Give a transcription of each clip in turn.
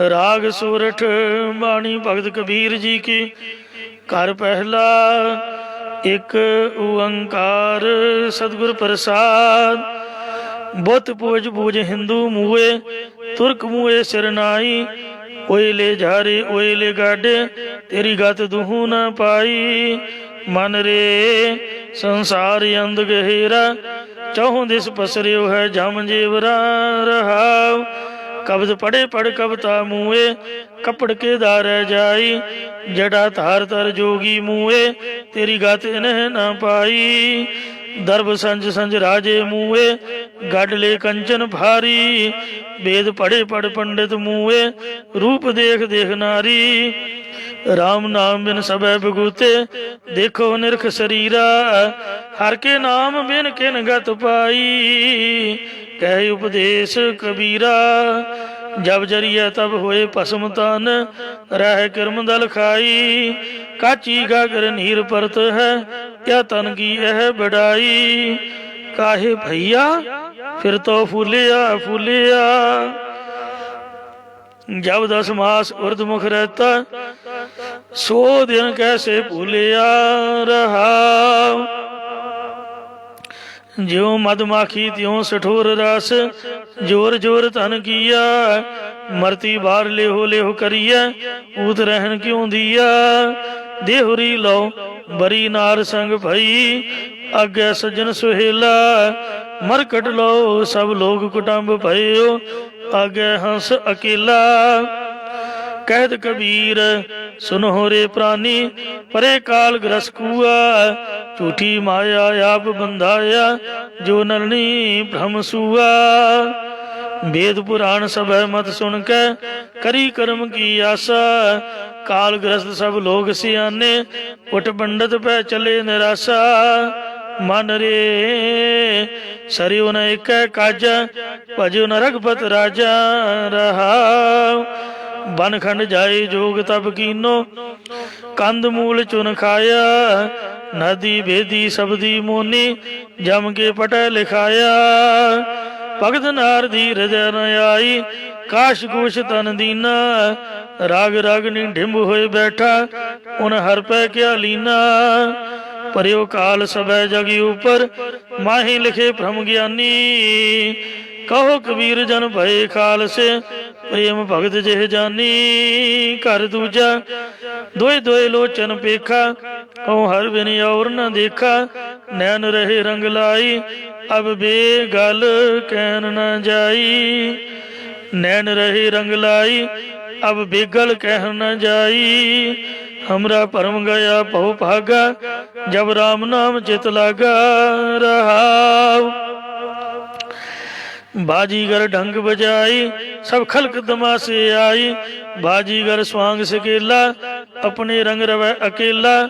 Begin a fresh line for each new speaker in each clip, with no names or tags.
ਰਾਗ ਸੂਰਠ ਬਾਣੀ ਭਗਤ ਕਬੀਰ ਜੀ ਕੀ। ਘਰ ਪਹਿਲਾ ਇੱਕ ਓੰਕਾਰ ਸਤਿਗੁਰ ਪ੍ਰਸਾਦ। ਬੁੱਤ ਪੂਜ ਪੂਜ ਹਿੰਦੂ ਮੂਏ, ਤੁਰਕ ਮੂਏ ਸਿਰਨਾਈ ਓਏ ਲੈ ਝਾਰੇ, ਓਏ ਲੈ ਗਾਡੇ, ਤੇਰੀ ਗਤ ਦੁਹੂ ਨਾ ਪਾਈ। ਮਨ ਰੇ ਸੰਸਾਰ ਅੰਧ ਗਹਿਰਾ, ਚੌਹੋਂ ਦਿਸ ਪਸਰਿਓ ਹੈ ਜਮ ਜੀਵਰਾ ਰਹਾਉ। ਕਬਜ਼ ਪੜੇ ਪੜ ਕਬਤਾ ਮੂਏ ਕਪੜ ਕੇ ਦਾਰ ਜਾਈ, ਜੜਾ ਧਾਰ ਤਰ ਜੋਗੀ ਮੂਏ ਤੇਰੀ ਗਤ ਨਹਿ ਨਾ ਪਾਈ। ਦਰਬ ਸੰਜ ਸੰਜ ਰਾਜੇ ਮੂਏ ਗੱਡ ਲੈ ਕੰਚਨ ਭਾਰੀ, ਵੇਦ ਪੜੇ ਪੜ ਪੰਡਿਤ ਮੂਏ ਰੂਪ ਦੇਖ ਦੇਖ ਨਾਰੀ। RAM ਨਾਮ ਬਿਨ ਸਭੈ ਬਗੂਤੇ ਦੇਖੋ ਨਿਰਖ ਸਰੀਰਾ, ਹਰ ਕੇ ਨਾਮ ਬਿਨ ਕਿਨ ਗਤ ਪਾਈ। ਕਹਿ ਉਪਦੇਸ਼ ਕਬੀਰਾ, ਜਬ ਜਰੀਆ ਤਬ ਹੋਏ ਭਸਮ ਤਨ, ਰਹਿ ਕਰਮ ਦਲ ਖਾਈ। ਕਾਚੀ ਗਾਗਰ ਨੀਰ ਪਰਤ ਹੈ, ਕਿਆ ਤਨ ਕੀ ਇਹ ਬੜਾਈ ਕਾਹੇ ਭਈਆ, ਫਿਰ ਤੋ ਫੁਲਿਆ ਫੁਲਿਆ। ਜਬ ਦਸ ਮਾਸ ਉਰਦ ਮੁਖ ਰਹਤਾ ਸੋ ਦਿਨ ਕੈਸੇ ਭੁਲਿਆ ਰਹਾ? ਜਿਉ ਮਦਮਾਖੀ ਤਿਉ ਸਠੋਰ ਰਸ, ਜੋਰ ਜੋਰ ਧਨ ਕੀਆ। ਮਰਤੀ ਬਾਰ ਲਿਹੋ ਲਿਹੋ ਕਰੀਐ, ਊਤ ਰਹਿਣ ਕਿਉ ਦੀਆ? ਦੇਹੁਰੀ ਲਓ, ਬਰੀ ਨਾਰ ਸੰਗ ਭਈ, ਅੱਗੇ ਸਜਣ ਸੁਹੇਲਾ। ਮਰਕਟ ਲਓ, ਸਭ ਲੋਗ ਕੁਟੰਬ ਭਇਓ, ਅੱਗੇ ਹੰਸ ਅਕੇਲਾ। ਕਹਿਤ ਕਬੀਰ, ਸੁਨੋ ਰੇ ਪ੍ਰਾਨੀ, ਪਰੇ ਕਾਲ ਗ੍ਰਸ ਕੂਆ। ਝੂਠੀ ਮਾਇਆ ਆਪ ਬੰਧਾਇਆ, ਜੋ ਨਲਨੀ ਭ੍ਰਮ ਸੂਆ। ਵੇਦ ਪੁਰਾਣ ਸਭੈ ਮਤ ਸੁਣ ਕੇ, ਕਰੀ ਕਰਮ ਕੀ ਆਸਾ। ਕਾਲ ਗ੍ਰਸਤ ਸਭ ਲੋਗ ਸਿਆਨੇ, ਉਠ ਪੰਡਤ ਪੈ ਚਲੇ ਨਿਰਾਸਾ। ਮਨ ਰੇ ਸਰਿਉ ਨ ਇਕੈ ਕਾਜ ਭਜਿਉ ਨ ਰਗਪਤ ਰਾਜਾ ਰਹਾ। ਬਨਖੰਡ ਜਾਏ ਜੋਗ ਤਬ ਕੀਨੋ ਕੰਦ ਮੂਲ ਚੁਨ ਖਾਇਆ, ਨਦੀ ਬੇਦੀ ਸਬਦੀ ਮੋਨੀ, ਜਮ ਕੇ ਪਟੈ ਲਿਖਾਇਆ। ਭਗਤ ਨਾਰ ਦੀ ਹਿਰਦੈ ਨ ਆਈ, ਕਾਸ਼ ਕੁਸ਼ ਤਨ ਦੀਨਾ, ਰਾਗ ਰਾਗ ਨੀ ਢਿੰਬ ਹੋਏ ਬੈਠਾ, ਉਨ ਹਰ ਪੈ ਕਿਆ ਲੀਨਾ। ਪਰਿਓ ਕਾਲ ਸਭੈ ਜਗੀ ਉਪਰ, ਮਾਹੀ ਲਿਖੇ ਭ੍ਰਮ ਗਿਆਨੀ ਕਹੋ ਕਬੀਰ ਜਨ ਭਏ ਖਾਲਸੇ, ਪ੍ਰੇਮ ਭਗਤ ਜਿਹ ਜਾਨੀ, ਘਰ ਦੂਜਾ, ਦੋਏ ਦੋਏ ਲੋਚਨ ਪੇਖਾ, ਕਉ ਹਰ ਬਿਨ ਔਰ ਨ ਦੇਖਾ, ਨੈਣ ਰਹੇ ਰੰਗ ਲਾਈ, ਅਬ ਬੇ ਗਲ ਕਹਿਨ ਨ ਜਾਈ। ਨੈਣ ਰਹੇ ਰੰਗ ਲਾਈ, ਅਬ ਬੇਗਲ ਕਹਿਨ ਨ ਜਾਈ। ਹਮਰਾ ਪਰਮ ਗਿਆ ਭਉ ਭਾਗਾ, ਜਬ RAM ਨਾਮ ਚਿਤ ਲਾਗਾ ਰਹਾਉ। ਬਾਜੀਗਰ ਢੰਗ ਬਜਾਈ ਸਭ ਖਲਕ ਦਮਾਸੇ ਆਈ। ਬਾਜੀਗਰ ਸਵਾੰਗ ਸਕੇਲਾ, ਆਪਣੇ ਰੰਗ ਰਵੈ ਅਕੇਲਾ।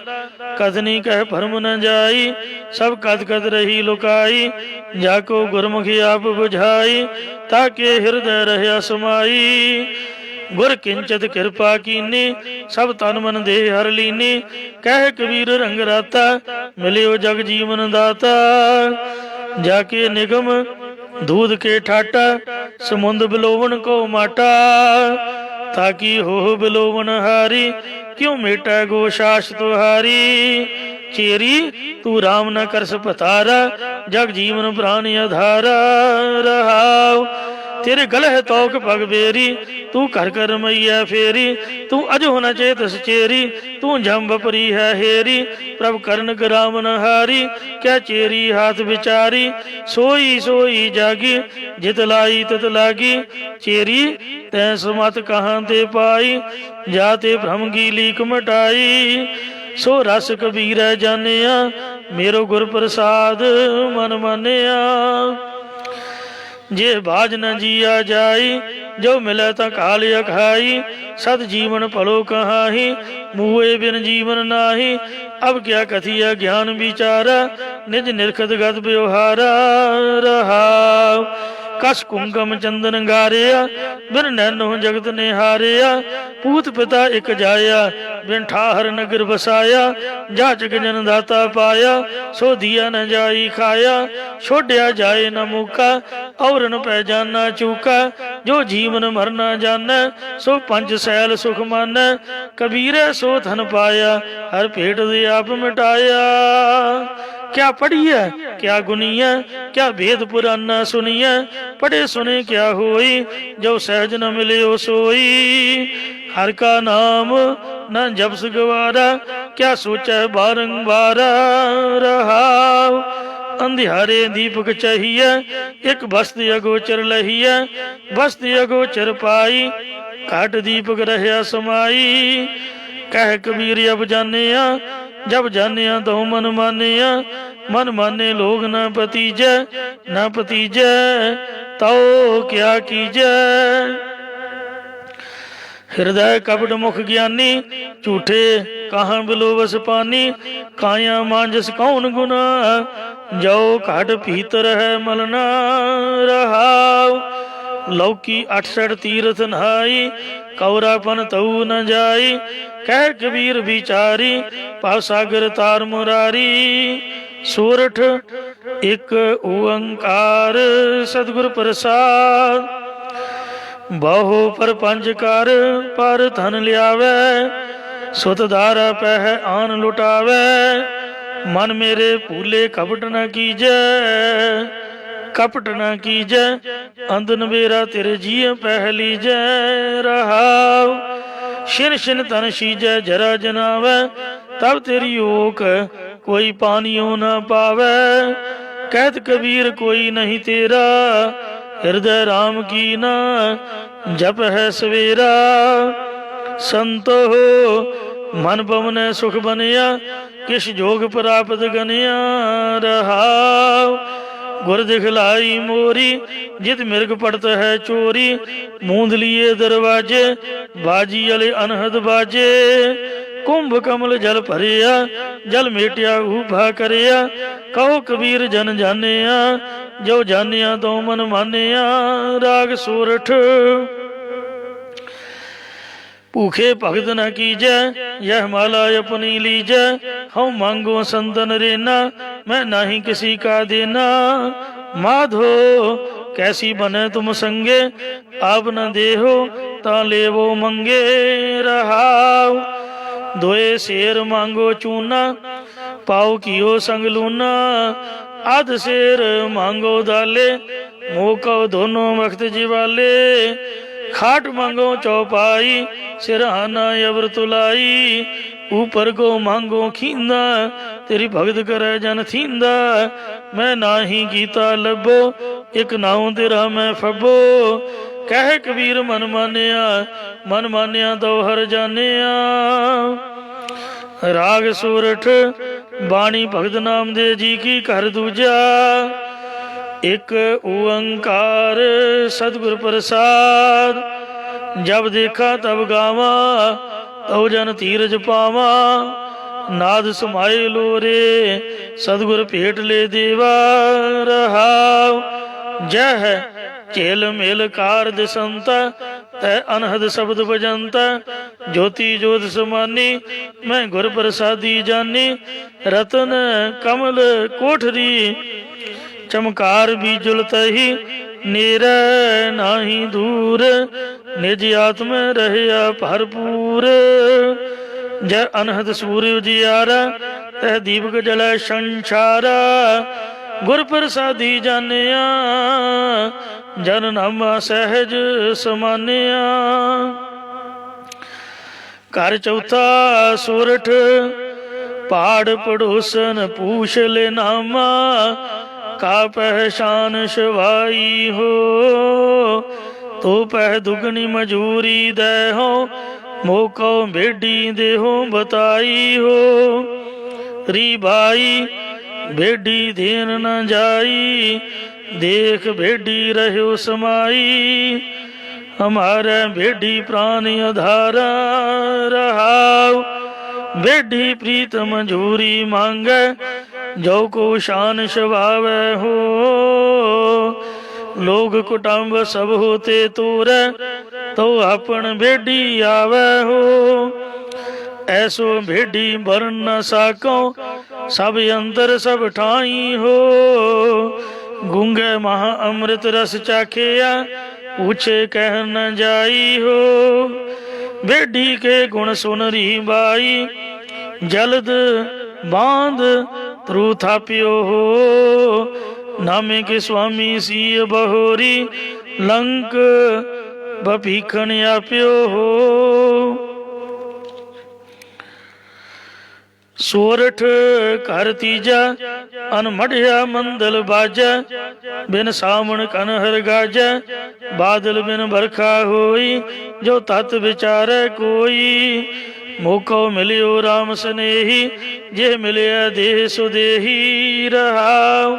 ਕਦਨੀ ਕਹਿ ਭਰਮ ਨ ਜਾਈ, ਸਭ ਕਦ ਕਦ ਰਹੀ ਲੁਕਾਈ। ਜਾ ਕੋ ਗੁਰਮੁਖੀ ਆਪ 부ਝਾਈ ਤਾਕੇ ਹਿਰਦੈ ਰਹਿਆ ਸਮਾਈ। ਗੁਰ ਕਿੰਚਤ ਕਿਰਪਾ ਕੀਨੀ, ਸਭ ਤਨ ਮਨ ਦੇ ਹਰ ਲੀਨੀ। ਕਹਿ ਕਬੀਰ ਰੰਗ ਰਾਤਾ, ਮਿਲਿਓ ਜਗ ਜੀਵਨ ਦਾਤਾ। ਜਾ ਕੇ ਨਿਗਮ दूध के ठाटा समुंद बिलोवन को माटा ताकि हो बिलोवन हारी क्यों मेटा गो शास तुहारी चेरी तू राम न कर पतारा जग जीवन प्राण आधारा रहाओ ਤੇਰੇ ਗਲ ਹੈ ਤੋਕ ਪਗ ਬੇਰੀ, ਤੂੰ ਘਰ ਕਰ ਮਈਆ ਫੇਰੀ, ਤੂੰ ਅਜ ਹੋਣਾ ਚੇਤ ਸਚੇਰੀ, ਤੂੰ ਜੰਬ ਪਰੀ ਹੈ ਹੇਰੀ, ਪ੍ਰਭ ਕਰਨ ਗਰਾਮਨ ਹਾਰੀ ਕਿਆ ਚੇਰੀ ਹਾਥ ਵਿਚਾਰੀ, ਸੋਈ ਸੋਈ ਜਾਗੀ, ਜਿਤ ਲਾਈ ਤਿਤ ਲਾਗੀ, ਚੇਰੀ ਤੈ ਸਮਤ ਕਹਾਂ ਤੇ ਪਾਈ ਜਾਤੇ ਭ੍ਰਮ ਕੀ ਲੀਕ ਮਟਾਈ, ਸੋ ਰਸ ਕਬੀਰ ਜਾਣਿਆ, ਮੇਰੋ ਗੁਰ ਪ੍ਰਸਾਦ ਮਨ ਮੰਨਿਆ। ਜੇ ਬਾਜ ਨ ਜੀਆ ਜਾਈ, ਜੋ ਮਿਲੈ ਤਾਂ ਕਾਲ ਅਖਾਈ। ਸਤ ਜੀਵਨ ਭਲੋ ਕਹਾਹੀ, ਮੂਏ ਬਿਨ ਜੀਵਨ ਨਾਹੀ। ਅਬ ਕਿਆ ਕਥੀਆ ਗਿਆਨ ਵਿਚਾਰਾ, ਨਿਜ ਨਿਰਖਤ ਗਤ ਵਿਵਹਾਰਾ ਰਹਾ ਕਸ ਕੁੰਗਮ ਚੰਦਨ ਗਾਰਿਆ, ਬਿਨ ਨੈਨੋ ਜਗਤ ਨੇ ਹਾਰਿਆ। ਪੂਤ ਪਿਤਾ ਇਕ ਜਾਇਆ, ਬਿਨ ਠਾਹਰ ਨਗਰ ਵਸਾਇਆ। ਜਾ ਜਗ ਜਨ ਦਾਤਾ ਪਾਇਆ ਸੋ ਦੀਆ ਨ ਜਾਈ ਖਾਇਆ। ਛੋੜਿਆ ਜਾਏ ਨ ਮੂਕਾ, ਔਰਨ ਪੈ ਜਾਣਾ ਚੂਕਾ। ਜੋ ਜੀਵਨ ਮਰਨਾ ਜਾਣੈ, ਸੋ ਪੰਜ ਸੈਲ ਸੁਖ ਮਾਨੈ। ਕਬੀਰੈ ਸੋ ਧਨ ਪਾਇਆ, ਹਰ ਭੇਟ ਦੇ ਆਪ ਮਿਟਾਇਆ। क्या पढ़िए क्या गुनिया क्या वेद पुराना सुनिए पढ़े सुने क्या होई जो सहज न मिले ओ सोई हर का नाम न जब गवारा क्या सोचा बारंबार रहा अंधियारे दीपक चाहिए एक बस्ती अगोचर लहिए बस्ती अगोचर पाई घाट दीपक रहया समाई ਕਹਿ ਕਬੀਰ ਅਬ ਜਾਣਿਆ ਜਬ ਜਾਣਿਆ ਤੋ ਮਨ ਮਾਨਿਆ, ਮਨ ਮਾਨੇ ਲੋਗ ਨਾ ਪਤੀਜੈ ਨਾ ਪਤੀਜੈ ਤਉ ਕਿਆ ਕੀਜੈ? ਹਿਰਦੈ ਕਪਟ ਮੁਖ ਗਿਆਨੀ, ਝੂਠੇ ਕਹਾਂ ਬਿਲੋ ਵਸ ਪਾਨੀ, ਕਾਇਆ ਮਾਂਜਸ ਕੌਣ ਗੁਨਾ ਜੋ ਘਟ ਭੀਤਰ ਹੈ ਮਲਨਾ ਰਹਾਉ, ਲੌਕੀ 68 ਤੀਰਥ ਨਹਾਈ ਕੌਰਾਪਨ ਤਉ ਨ ਜਾਈ ਕਹਿ ਕਬੀਰ ਵਿਚਾਰੀ ਭਵ ਸਾਗਰ ਤਾਰ ਮੁਰਾਰੀ। ਸੂਰਠ ਇੱਕ ਓੰਕਾਰ ਸਤਿਗੁਰ ਪ੍ਰਸਾਦ। ਬਹੁ ਪਰ ਪਰਪੰਚ ਕਰ, ਪਰ ਧਨ ਲਿਆਵੇ, ਸੁਤ ਧਾਰਾ ਪਹਿ ਆਨ ਲੁਟਾਵੇ। ਮਨ ਮੇਰੇ ਭੂਲੇ ਕਪਟ ਨ ਕੀਜੈ ਕਪਟ ਨਾ ਕੀਜੈ ਅੰਦਨ ਮੇਰਾ ਤੇਰੇ ਜੀਅ ਪਹਿਲੀ ਜੈ। ਰਹਾਉ, ਸ਼ਿਨ ਸ਼ਿਨ ਤਨ ਸੀਜੈ, ਜਰਾ ਜਨਾਵੇ। ਤਬ ਤੇਰੀ ਓਕ ਕੋਈ ਪਾਣੀਓ ਨਾ ਪਾਵੇ। ਕਹਿਤ ਕਬੀਰ ਕੋਈ ਨਹੀਂ ਤੇਰਾ। ਹਿਰਦੈ RAM ਕੀ ਨਾ ਜਪ ਹੈ ਸਵੇਰਾ। ਸੰਤੋ ਮਨ ਪਵਨੈ ਸੁਖ ਬਨਿਆ ਕਿਛ ਜੋਗ ਪ੍ਰਾਪਤ ਗਨਿਆ। ਰਹਾਉ ਗੁਰ ਦਿਖਲਾਈ ਮੋਰੀ, ਜਿਤ ਮਿਰਗ ਪੜਤ ਹੈ ਚੋਰੀ। ਮੂੰਦ ਲੀਏ ਦਰਵਾਜੇ, ਬਾਜੀ ਵਾਲੇ ਅਨਹਦ ਬਾਜੇ। ਕੁੰਭ ਕਮਲ ਜਲ ਭਰਿਆ, ਜਲ ਮੇਟਿਆ ਉਭਾ ਕਰਿਆ। ਕਹੋ ਕਬੀਰ ਜਨ ਜਾਣਿਆ, ਜੋ ਜਾਣਿਆ ਤੋ ਮਨ ਮਾਨਿਆ। ਰਾਗ ਸੂਰਠ। ਭੂਖੇ ਭਗਤ ਨ ਕੀਜੈ, ਯਹ ਮਾਲਾ ਆਪਣੀ ਲੀਜੈ। ਹਉ ਮੰਗੋ ਸੰਤਨ ਰੇਨਾ ਮੈਂ ਨਹੀਂ ਕਿਸੀ ਕਾ ਦੇਨਾ। ਮਾਧੋ, ਕੈਸੀ ਬਨੇ ਤੁਮ ਸੰਗੇ? ਆਪ ਨ ਦੇਹੋ, ਤਾਂ ਲੇਵੋ ਮੰਗੇ ਰਹਾਉ। ਦੋਏ ਸ਼ੇਰ ਮੰਗੋ ਚੂਨਾ, ਪਾਉ ਕੀਓ ਸੰਗ ਲੂਨਾ। ਅਧ ਸ਼ੇਰ ਮੰਗੋ ਦਾਲੇ ਮੋਕੋ ਦੋਨੋਂ ਵਖਤ ਜਿਵਾਲੇ। ਖਾਟ ਮੰਗੋ ਚੌਪਾਈ, ਸਿਰਹਾਨਾ ਅਵਰ ਤੁਲਾਈ ਉਪਰ ਕੋ ਮੰਗੋ ਖੀਂਦਾ, ਤੇਰੀ ਭਗਤ ਕਰੈ ਜਨ ਥੀਂਦਾ। ਮੈਂ ਨਾਹੀ ਕੀਤਾ ਲੱਭੋ, ਇਕ ਨਾਉ ਤੇਰਾ ਮੈਂ ਫੱਬੋ। ਕਹਿ ਕਬੀਰ ਮਨ ਮਾਨਿਆ ਮਨ ਮਾਨਿਆ ਤੋ ਹਰ ਜਾਣਿਆ। ਰਾਗ ਸੂਰਠ, ਬਾਣੀ ਭਗਤ ਨਾਮ ਦੇ ਜੀ ਕੀ ਘਰ ਦੂਜਾ। ਇਕ ਓੰਕਾਰ ਸਤਿਗੁਰ ਪ੍ਰਸਾਦ, ਜਬ ਦੇਖਾ ਤਬ ਗਾਵਾ, ਤਉ ਜਨ ਧੀਰਜ ਪਾਵਾ। ਨਾਦ ਸਮਾਏ ਲੋਰੇ, ਸਤਿਗੁਰ ਭੇਟ ਲੈ ਦੇਵਾ ਰਹਾਉ। ਜਹ ਝੇਲ ਮੇਲ ਕਾਰ ਦਸੰਤ ਤੈ ਅਨਹਦ ਸ਼ਬਦ ਬਜੰਤ ਜੋਤੀ ਜੋਤ ਸਮਾਨੀ, ਮੈਂ ਗੁਰ ਪ੍ਰਸਾਦੀ ਜਾਨੀ। ਰਤਨ ਕਮਲ ਕੋਠਰੀ ਚਮਕਾਰ ਵੀ ਜੁਲਤਹੀ ਨੀਰ ਨਾਹੀ ਦੂਰ। ਨਿਜ ਆਤਮ ਰਹਿਆ ਭਰਪੂਰ। ਜੈ ਅਨਹਦ ਸੂਰ ਉਜਿਆਰਾ, ਤਹ ਦੀਪਕ ਜਲੈ ਸੰਸਾਰਾ। ਗੁਰ ਪ੍ਰਸਾਦੀ ਜਾਣਿਆ, ਜਨ ਨਾਮਾ ਸਹਿਜ ਸਮਾਨਿਆ। ਘਰ ਚੌਥਾ ਸੂਰਠ, ਪਾੜ ਪੜੋਸਨ ਪੂਛ ਲੈ ਨਾਮਾ। ਕਾ ਪਹਿਸ਼ਾਨ ਸ਼ਵਾਈ ਹੋ, ਤੋ ਪਹਿ ਦੁਗਣੀ ਮਜੂਰੀ ਦੇ ਹੋ, ਮੋਕੋ ਬੇਡੀ ਦੇ ਹੋ ਬਤਾਈ ਹੋ। ਰੀ ਭਾਈ ਬੇਡੀ ਦੇਨ ਨ ਜਾਈ, ਦੇਖ ਬੇਡੀ ਰਹਿਓ ਸਮਾਈ। ਹਮਾਰੇ ਬੇਡੀ ਪ੍ਰਾਨ ਆਧਾਰ ਰਹਾਉ ਬੇਡੀ ਪ੍ਰੀਤ ਮਨਜੂਰੀ ਮੰਗੈ ਜੋ ਕੋ ਸ਼ਾਨ ਸ਼ਵਾਵੈ ਹੋ, ਲੋਗ ਕੁਟੰਬ ਸਭ ਹੋਤੇ ਤੂਰੈ, ਤੋ ਆਪਣ ਬੇਡੀ ਆਵੈ ਹੋ। ਐਸੋ ਭੇਡੀ ਵਰਨ ਨ ਸਾਕੋ, ਸਭ ਅੰਦਰ ਸਭ ਠਾਈ ਹੋ। ਗੁੰਗੇ ਮਹਾ ਅੰਮ੍ਰਿਤ ਰਸ ਚਾਖਿਆ ਪੁੱਛੇ ਕਹਿ ਨ ਜਾਈ ਹੋ। ਬੇਡੀ ਕੇ ਗੁਣ ਸੁਨ ਰਹੀ ਬਾਈ, ਜਲਦ ਬਾਂਧ ਤਰੂ ਥਾਪਿਓ ਹੋ ਨਾਮੇ ਕੇ ਸੁਆਮੀ ਸੀ ਬਹੋਰੀ, ਲੰਕ ਬਪੀਖਣ ਆਪਿਓ ਹੋ। ਸੋਰਠ ਘਰ ਤੀਜਾ, ਅਨਮੜਿਆ ਮੰਦਲ ਬਾਜਾ, ਬਿਨ ਸਾਵਣ ਕਨ ਹਰ ਗਾਜਾ, ਬਾਦਲ ਬਿਨ ਬਰਖਾ ਹੋਈ, ਜੋ ਤਤ ਵਿਚਾਰੈ ਕੋਈ। ਮੋਕੋ ਮਿਲਿਓ RAM ਸਨੇਹੀ, ਜੇ ਮਿਲਿਆ ਦੇਹ ਸੁਦੇਹੀ ਰਹਾਉ।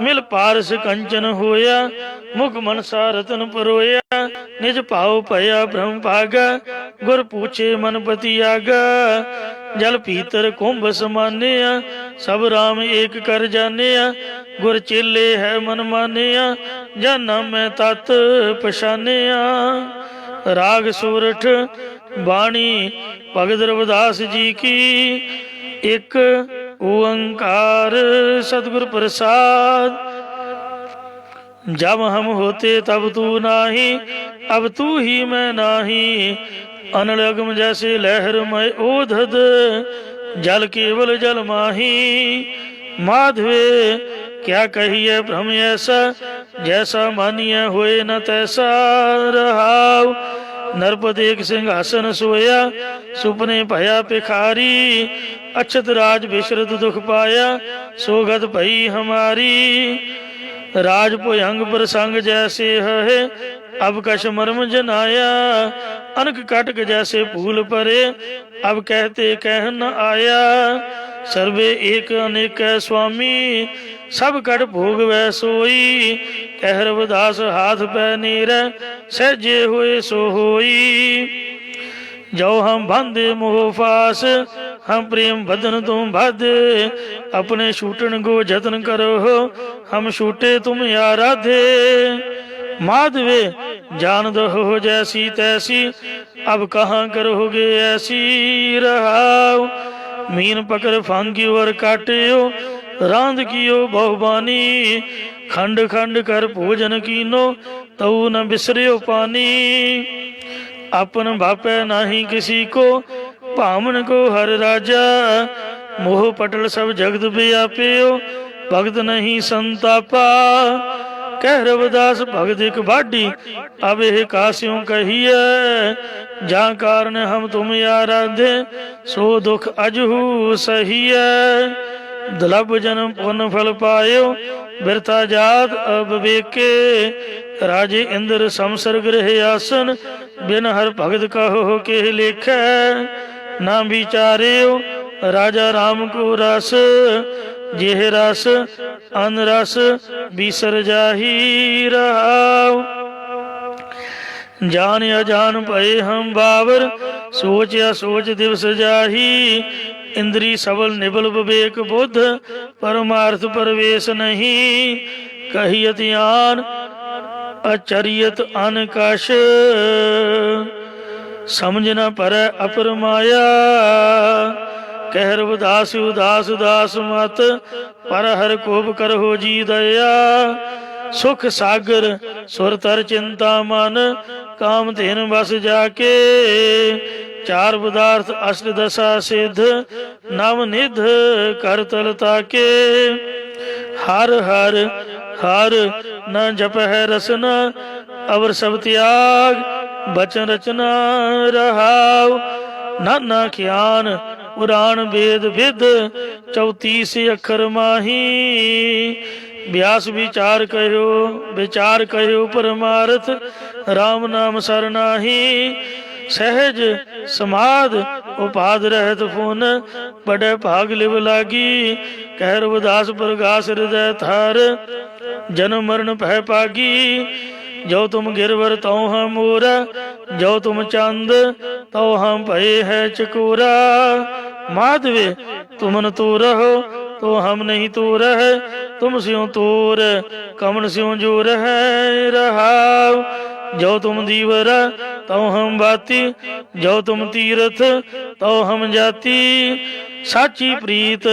ਮਿਲ ਪਾਰਸ ਕੰਚਨ ਹੋਇਆ, ਮੁਖ ਮਨਸਾ ਰਤਨ ਪਰੋਇਆ। ਨਿਜ ਭਾਉ ਭਇਆ ਬ੍ਰਹਮ ਭਾਗਾ, ਗੁਰ ਪੂਛੇ ਮਨ ਆਗਾ ਜਲ ਪੀਤਰ ਕੁੰਭ ਸਮਾਨਿਆ, ਸਭ RAM ਏਕ ਕਰ ਜਾਣਿਆ। ਗੁਰ ਚੇਲੇ ਹੈ ਮਨ ਮਾਨਿਆ, ਜਾਨਾ ਮੈਂ ਤਤ ਪਛਾਨਿਆ। ਰਾਗ ਸੂਰਠ ਬਾਣੀ ਭਗਤ ਰਵਿਦਾਸ ਜੀ ਕੀ ਇੱਕ ਓੰਕਾਰ ਸਤਿਗੁਰ ਪ੍ਰਸਾਦ। ਜਬ ਹਮ ਹੋਤੇ ਤਬ ਤੂ ਨਾਹੀ, ਅਬ ਤੂ ਹੀ ਮੈਂ ਨਾਹੀ। ਅਨਲ ਅਗਮ ਜੈਸੇ ਲਹਿਰ ਮੈਂ ਓਧਦ, ਜਲ ਕੇਵਲ ਜਲ ਮਾਹੀ। ਮਾਧਵੇ, ਕਿਆ ਕਹੀਏ ਭ੍ਰਮ ਐਸਾ, ਜੈਸਾ ਮਾਨੀਏ ਹੋਏ ਨ ਤੈਸਾ ਰਹਾਉ। ਨਰਪਦੇਖ ਸਿੰਘ ਹਸਨ ਸੋਇਆ, ਸੁਪਨੇ ਭਇਆ ਪਿਖਾਰੀ ਅਛਤ ਰਾਜ ਬਿਸ਼ਰਦ ਦੁਖ ਪਾਇਆ, ਸੋਗਤ ਭਈ ਹਮਾਰੀ। ਰਾਜ ਭੁਯੰਗ ਪ੍ਰਸੰਗ ਜੈਸੇ ਹੈ ਅਬ ਕਸ਼ ਮਰਮ ਜਨਾਇਆ, ਅਨਕ ਕਟਕ ਜੈਸੇ ਫੂਲ ਪਰੇ ਅਬ ਕਹਤੇ ਕਹਿ ਨ ਆਇਆ। ਸਰਵੇ ਏਕ ਅਨੇਕ ਹੈ ਸੁਆਮੀ, ਸਭ ਕਟ ਭੋਗ ਵੈ ਸੋਈ। ਕਹਿ ਰਵਦਾਸ ਹਾਥ ਪੈ ਨੀਰੈ, ਸਹਜੇ ਹੋਏ ਸੋ ਹੋਈ। ਜੋ ਹਮ ਬੰਦੇ ਮੋਹ ਫਾਸ, ਹਮ ਪ੍ਰੇਮ ਬਦਨ ਤੁਮ ਭਦ ਆਪਣੇ ਛੂਟਣ ਗੋ ਯਤਨ ਕਰੋ, ਹਮ ਛੂਟੇ ਤੁਮ ਆਰਾਧੇ। ਮਾਧਵੇ ਜਾਣ ਹੋ ਜੈਸੀ ਤੈਸੀ, ਅਬ ਕਹਾਂ ਕਰੋਗੇ ਐਸੀ ਰਹਾਉ। मीन पकड़ फांगियो और काटियो रांध कियो बहुबानी खंड खंड कर भोजन कीनो तऊ न बिसरियो पानी अपन भापै नाही किसी को ਭਾਵਨ ਕੋ ਹਰ ਰਾਜਾ ਮੋਹ ਪਟਲ ਸਭ ਜਗਤ ਵਿਆਪਿਓ ਭਗਤ ਨਹੀਂ ਸੰਤਾਪਾ ਕਹਿ ਰਵਿਦਾਸ ਭਗਤ ਇਕ ਬਾਢੀ ਅਬ ਇਹ ਕਾਸਿਉ ਕਹੀਐ, ਜਾਂ ਕਾਰਨ ਹਮ ਤੁਮ ਆਰਾਧੇ ਸੋ ਦੁਖ ਅਜਹੂ ਸਹੀਐ। ਦਲਬ ਜਨਮ ਪੁਨ ਫਲ ਪਾਇਓ ਬਿਰਤਾ ਜਾਤ ਅਬ ਰਾਜੇ ਇੰਦਰ ਸੰਸਰਗ ਗ੍ਰਹਿ ਆਸਨ, ਬਿਨ ਹਰ ਭਗਤ ਕਹੋ ਕੇ ਲੇਖੈ। ਨਾ ਵਿਚਾਰਿਓ, ਰਾਜਾ ਰਾਮ ਕੋ ਰਸ ਜਿਹ ਰਸ, ਅਨ ਰਸ ਬਿਸਰ ਜਾਹੀ ਰਹਾਉ ਜਾਨ ਅਜਾਨ ਭਏ ਹਮ ਬਾਵਰ ਸੋਚਿਆ ਸੋਚ ਦਿਵਸ ਜਾਹੀ। ਇੰਦਰੀ ਸਬਲ ਨਿਬਲ ਵਿਵੇਕ ਬੁੱਧ, ਪਰਮਾਰਥ ਪਰਵੇਸ਼ ਨਹੀਂ। ਕਹੀਅਤ ਆਨ ਅਚਰੀਅਤ ਅਨਕਸ਼। ਸਮਝ ਨਾ ਪਰ ਅਪਰ ਕਹਿਰ ਉਦਾਸ ਉਦਾਸ ਉਦਾਸ ਮਤ, ਪਰ ਹਰ ਕੋਪ ਕਰੋ ਜੀ ਦਇਆ। ਸੁਖ ਸਾਗਰ, ਸੁਰ ਤਰ ਚਿੰਤਾ ਮਨ, ਕਾਮ ਧੇਨ ਬਸ ਜਾ ਕੇ ਚਾਰ ਪਦਾਰਥ ਅਸ਼ਟ ਦਸ਼ਾ ਸਿਧ, ਨਵ ਨਿਧ ਕਰ ਤਲ ਤਾਕੇ। ਹਰ ਹਰ ਹਰ ਨ ਜਪ ਹੈ ਰਸਨਾ, ਅਵਰ ਸਭ ਤਿਆਗ, ਬਚਨ ਰਚਨਾ ਰਹਾਉ। ਨਾ ਖਿਆਨ ਪੁਰਾਣ ਵੇਦ ਵਿਦ 34 ਅੱਖਰ ਮਾਹੀ। ਬਿਆਸ ਵਿਚਾਰ ਕਹਿਓ ਵਿਚਾਰ ਕਹਿਓ ਪਰਮਾਰਥ RAM ਨਾਮ ਸਰਨਾਹੀ ਸਹਿਜ, ਸਮਾਦ, ਉਪਾਦ ਰਹਿਤ ਫੁਨ, ਬੜੇ ਭਾਗ ਲਿਵ ਲਾਗੀ। ਕਹਿ ਰਵਿਦਾਸ ਪ੍ਰਗਾਸ ਹਿਰਦੈ ਥਾਰ, ਜਨਮ ਮਰਨ ਭੈ ਪਾਗੀ। ਜੋ ਤੁਮ ਗਿਰਵਰ ਤਉ ਹਮ ਮੂਰਾ, ਜੋ ਤੁਮ ਚੰਦ ਤਉ ਹਮ ਭਏ ਹੈ ਚਕੂਰਾ। ਮਾਧਵੇ ਤੁਮਨ ਤੂ ਰਹੋ, ਤੋ ਹਮ ਨਹੀਂ ਤੂ ਰਹਿ, ਤੁਮ ਸਿਉ ਤੂਰ ਕਮਨ ਸਿਉ ਜੋ ਰਹਿ ਰਹਾਉ। ਜੋ ਤੁਮ ਦੀਵਰਾ, ਤਉ ਹਮ ਬਾਤੀ, ਜੋ ਤੁਮ ਤੀਰਥ, ਤਉ ਹਮ ਜਾਤੀ। ਸਾਚੀ ਪ੍ਰੀਤ,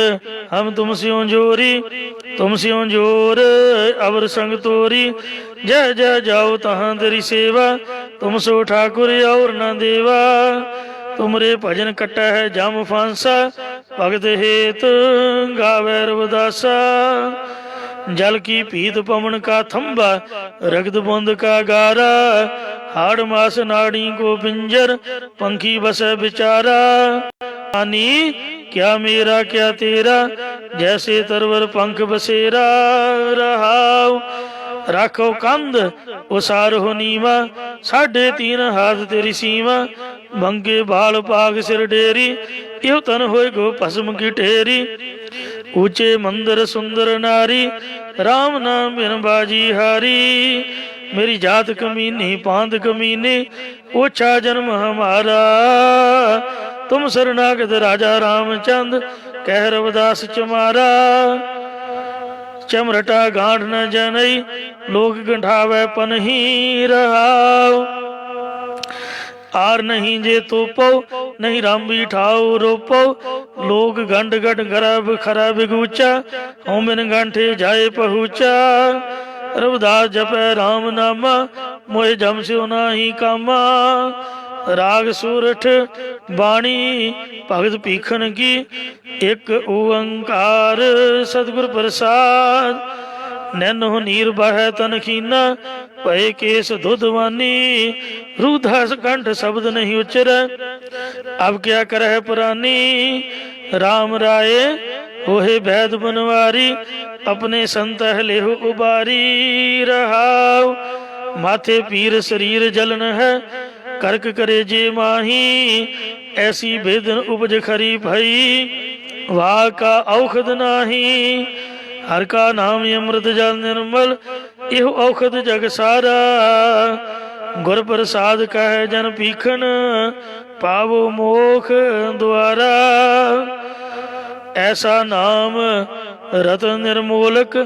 ਹਮ ਤੁਮ ਸਿਉ ਜੋਰੀ, ਤੁਮ ਸਿਉ ਜੋਰ, ਅਵਰ ਸੰਗ ਤੋਰੀ। ਜੈ ਜੈ ਜਾਉ ਤਹਾਂ ਤੇਰੀ ਸੇਵਾ, ਤੁਮ ਸੋ ਠਾਕੁਰ ਔਰ ਨਾ ਦੇਵਾ। ਤੁਮਰੇ ਭਜਨ ਕਟੈ ਹੈ ਜਮ ਫਾਂਸਾ, ਭਗਤ ਹੇਤ ਗਾਵੇ ਰਵਦਾਸਾ। ਜਲ ਕੀ ਪੀਤ ਪਵਨ ਕਾ ਥੰਬਾ ਰਗਤ ਬੁੰਦ ਕਾ ਗਾਰਾ। ਹਾੜ ਮਾਸ ਨਾੜੀ ਕੋ ਪਿੰਜਰ, ਪੰਖੀ ਬਸੈ ਵਿਚਾਰਾ। ਆਨੀ, ਕਿਆ ਮੇਰਾ, ਕਿਆ ਤੇਰਾ, ਜੈਸੇ ਤਰਵਰ ਪੰਖ ਬਸੇਰਾ, ਰਹਾਉ। ਰਾਖੋ ਕੰਧ, ਉਸਾਰ ਹੋ ਨੀਵਾ, ਸਾਢੇ ਤੀਨ ਹਾਥ ਤੇਰੀ ਸੀਮਾ ਬੰਗੇ ਬਾਲ ਪਾਗ ਸਿਰ ਡੇਰੀ ਇਉ ਤਨ ਹੋਏ ਗੋ ਭਸਮ ਕੀ ਢੇਰੀ। ਉੱਚੇ ਮੰਦਰ ਸੁੰਦਰ ਨਾਰੀ RAM ਨਾਮ ਬਿਨ ਬਾਜੀ ਹਾਰੀ। ਮੇਰੀ ਜਾਤ ਕਮੀਨੀ ਪਾਂਦ ਕਮੀਨੀ, ਓਛਾ ਜਨਮ ਹਮਾਰਾ। ਤੁਮ ਸਰਨਾਗਤ ਰਾਜਾ ਰਾਮਚੰਦ ਕਹਿ ਰਵਦਾਸ ਚਮਾਰਾ। ਚਮਰਟਾ ਗਾਂਢ ਨ ਜਨਈ, ਲੋਕ ਗੰਢਾਵੇ ਪਨਹੀ ਰਹਾਉ ਆਰ ਨਹੀਂ ਜੇ ਤੋਪੋ, ਨਹੀਂ ਰਾਮੀ ਠਾਉ ਰੋਪੋ। ਲੋਕ ਗੰਢ ਗੜ ਗਰਬ ਖਰਾ ਬਿਗੂਚਾ ਹਉ ਮਿਨ ਗੰਠੇ ਜਾਏ ਪਹੁੰਚਾ। ਰਵਦਾਸ ਜਪੈ RAM ਨਾਮਾ, ਮੋਏ ਜਮ ਸਿਉ ਨਾਹੀ ਕਾਮਾ। ਰਾਗ ਸੂਰਠ ਬਾਣੀ ਭਗਤ ਭੀਖਣ ਕੀ? ਇੱਕ ਓੰਕਾਰ ਸਤਿਗੁਰ ਪ੍ਰਸਾਦ। ਨੈਨੋ ਨੀਰ ਬਹਿ ਤਨ ਖੀਨਾ, ਭਏ ਕੇਸ ਦੁਧਵਾਨੀ ਰੂਧਸ ਕੰਠ ਸ਼ਬਦ ਨਹੀਂ ਉਚਰੈ, ਅਬ ਕਿਆ ਕਰਹਿ ਪੁਰਾਨੀ? RAM ਰਾਏ ਹੋਏ ਬੈਦ ਬਨਵਾਰੀ, ਆਪਣੇ ਸੰਤ ਹਲਿਹੁ ਉਬਾਰੀ। ਰਹਾਉ, ਮਾਥੇ ਪੀਰ ਸਰੀਰ ਜਲਨ ਹੈ ਕਰਕ ਕਰੇ ਜੇ ਮਾਹੀ, ਐਸੀ ਬੇਦਨ ਉਪਜ ਖਰੀ ਭਈ। ਵਾਹ ਕਾ ਔਖਦ ਨਾਹੀ, ਹਰ ਕਾ ਨਾਮ ਅੰਮ੍ਰਿਤ ਜਲ ਨਿਰਮਲ, ਇਹੋ ਔਖਦ ਜਗ ਸਾਰਾ। ਗੁਰ ਪ੍ਰਸਾਦ ਕਹੈ ਜਨ ਪੀਖਣ ਪਾਵੋ ਮੋਖ ਦੁਆਰਾ। ਐਸਾ ਨਾਮ ਰਤਨ ਨਿਰਮੋਲਕ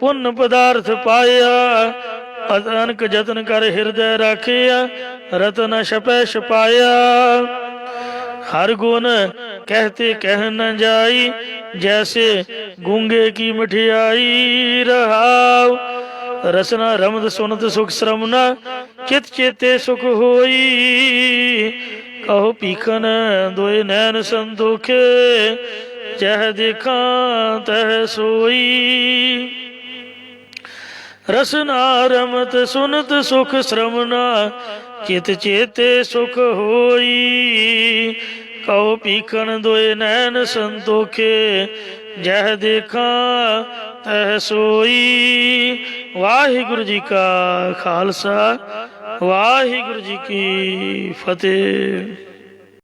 ਪੁੰਨ ਪਦਾਰਥ ਪਾਇਆ ਅਨਕ ਜਤਨ ਕਰ ਹਿਰਦੈ ਰਾਖਿਆ, ਰਤਨ ਛਪੈ ਛਪਾਇਆ। ਹਰ ਗੁਣ ਕਹਤੇ ਕਹਿ ਨ ਜਾਈ, ਜੈਸੇ ਗੁੰਗੇ ਕੀ ਮਠਿਆਈ ਰਹਾਉ। ਰਸਨਾ ਰਮਦ ਸੁਨਤ ਸੁਖ ਸ਼ਰਮਨਾ, ਚਿਤ ਚੇਤੇ ਸੁਖ ਹੋਈ। ਕਹੋ ਪੀਖਨ ਦੋਏ ਨੈਣ ਸੰਦੋਖੇ ਚਹ ਦੇਖਾਂ ਤਹ ਸੋਈ। ਰਸਨਾ ਰਮਤ ਸੁਨਤ ਸੁਖ ਸ਼ਰਮਨਾ, ਚਿਤ ਚੇਤੇ ਸੁਖ ਹੋਈ। ਕਉ ਪੀਖਣ ਦੋਏ ਨੈਣ ਸੰਤੋਖੇ, ਜਹ ਦੇਖਾਂ ਤਹ ਸੋਈ। ਵਾਹਿਗੁਰੂ ਜੀ ਕਾ ਖਾਲਸਾ, ਵਾਹਿਗੁਰੂ ਜੀ ਕੀ ਫਤਿਹ।